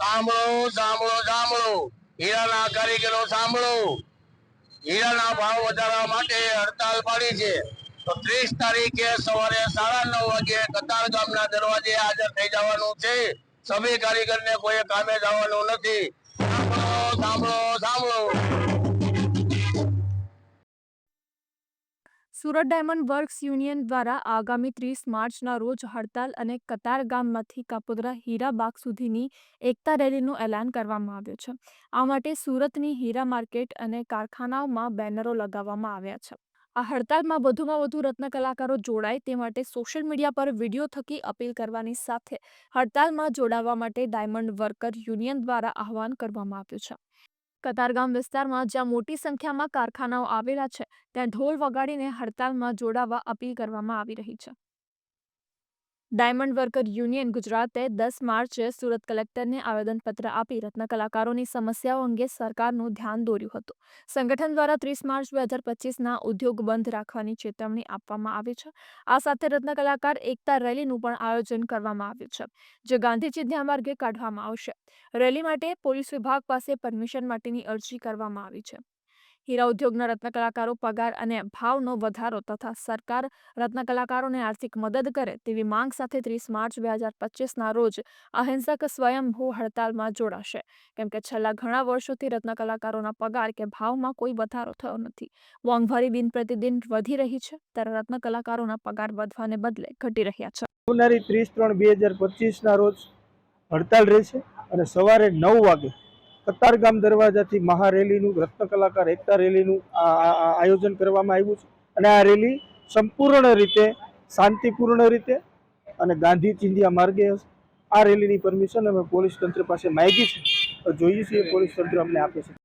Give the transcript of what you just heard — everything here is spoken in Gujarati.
સાંભળો સાંભળો સાંભળો. હીરાના કારીગરો સાંભળો. હીરાના ભાવ વધારવા માટે હડતાલ પાડી છે. તો ત્રીસ તારીખે સવારે સાડા નવ વાગે કતાર ગામના દરવાજે હાજર થઈ જવાનું છે. સભી કારીગરને કોઈ કામે જવાનું નથી. સાંભળો સાંભળો. સુરત ડાયમંડ વર્ક્સ યુનિયન દ્વારા આગામી ત્રીસ માર્ચના રોજ હડતાલ અને કતાર ગામમાંથી કાપોદ્રા હીરાબાગ સુધીની એકતા રેલીનું એલાન કરવામાં આવ્યું છે. આ માટે સુરતની હીરા માર્કેટ અને કારખાનાઓમાં બેનરો લગાવવામાં આવ્યા છે. આ હડતાલમાં વધુમાં વધુ રત્ન કલાકારો જોડાય તે માટે સોશિયલ મીડિયા પર વીડિયો થકી અપીલ કરવાની સાથે હડતાલમાં જોડાવા માટે ડાયમંડ વર્કર યુનિયન દ્વારા આહવાન કરવામાં આવ્યું છે. કતારગામ વિસ્તારમાં જ્યાં મોટી સંખ્યામાં કારખાનાઓ આવેલા છે, ત્યાં ઢોલ વગાડીને હડતાલમાં જોડાવા અપીલ કરવામાં આવી રહી છે. ડાયમંડ વર્કર યુનિયન ગુજરાતે દસ માર્ચે સુરત કલેક્ટરને આવેદનપત્ર આપી રત્ન કલાકારોની સમસ્યાઓ અંગે સરકારનું ધ્યાન દોર્યું હતું. સંગઠન દ્વારા ત્રીસ માર્ચ બે હજાર પચીસના ઉદ્યોગ બંધ રાખવાની ચેતવણી આપવામાં આવી છે. આ સાથે રત્ન કલાકાર એકતા રેલીનું પણ આયોજન કરવામાં આવ્યું છે, જે ગાંધીજી ધ્યામાર્ગે માર્ગે કાઢવામાં આવશે. રેલી માટે પોલીસ વિભાગ પાસે પરમિશન માટેની અરજી કરવામાં આવી છે. હીરા ઉદ્યોગના રત્નકલાકારો પગાર અને ભાવનો વધારો તથા સરકાર રત્નકલાકારોને આર્થિક મદદ કરે તેવી માંગ સાથે ત્રીસ માર્ચ બે હજાર પચીસના રોજ અહિંસક સ્વયંભૂ હડતાલમાં જોડાશે. કેમ કે છેલ્લા ઘણા વર્ષોથી રત્નકલાકારોના પગાર કે ભાવમાં કોઈ વધારો થયો નથી. મોંઘવારી દિન પ્રતિદિન વધી રહી છે, ત્યારે રત્ન કલાકારોના પગાર વધવાને બદલે ઘટી રહ્યા છે. આવનારી ત્રીસ ત્રણ બે હજાર પચીસના રોજ હડતાલ રહેશે અને સવારે નવ વાગે કતારગામ દરવાજાથી મહારેલીનું રત્ન કલાકાર એકતા રેલીનું આયોજન કરવામાં આવ્યું છે. અને આ રેલી સંપૂર્ણ રીતે, શાંતિપૂર્ણ રીતે અને ગાંધી ચિંધિયા માર્ગે આ રેલીની પરમિશન અમે પોલીસ તંત્ર પાસે માગી છે. તો જોઈએ છીએ પોલીસ તંત્ર અમને આપે છે